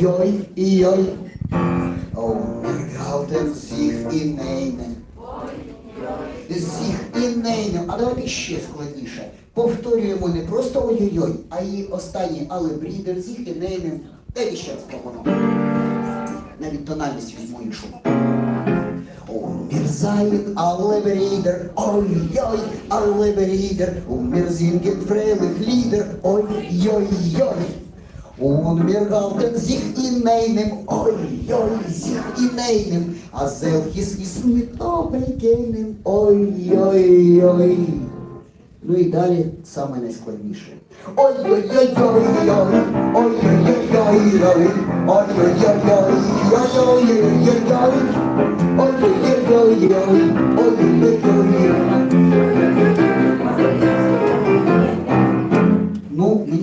Йой і йой, Галтен всіх інейним. Всіх інейним. А давайте ще складніше. Повторюємо не просто ой-ой-ой, а її останній, але брідер всіх інейним. Дайте ще раз пропону. Навіть тональність візьму іншу. Sein Alleberieder, oi joi, Alleberieder, und wir sind gefröhlich Ой-ой-ой. Und wir halten sich in einem, oi, oi, sich in einem, a selches ist mit обреченим, ой, ой, ой. Ну і далі саме найскладніше. Ой, ой, ой,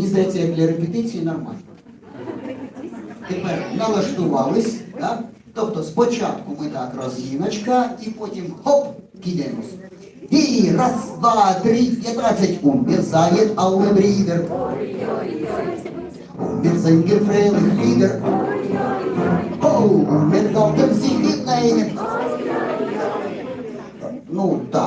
здається, як для репетиції нормально. Тепер налаштувались, так? Тобто спочатку ми так розгіночка і потім хоп, кидаємось. І раз, два, три, п'ятнадцять. Умерзает alle Brüder. Умерзает gefröhlich Lieder. Oh, умерзает sich in einem. Ну, так,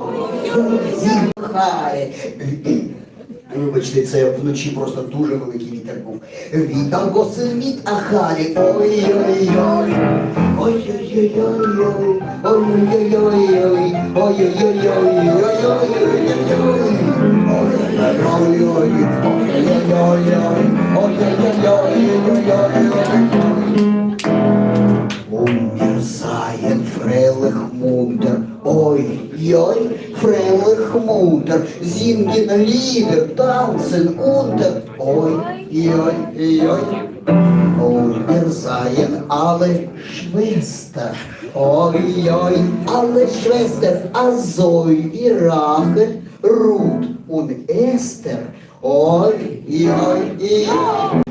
зітхає. Вибачте, це вночі просто дуже великий вітер був. Вітер госельміт ахалі. Ой-ой-ой. Ой-ой-ой. Ой-ой-ой. Ой-ой-ой. Ой-ой-ой. Ой, Joj, Freilich Mutter, singen Lieder, tanzen unter. Ой, Joj, Joj. Ой, мерзаєн, але Schwester. Ой-ой, alle Schwester, Azoi, і Рахель, Рут und Ester. Ой, Joj, Joj.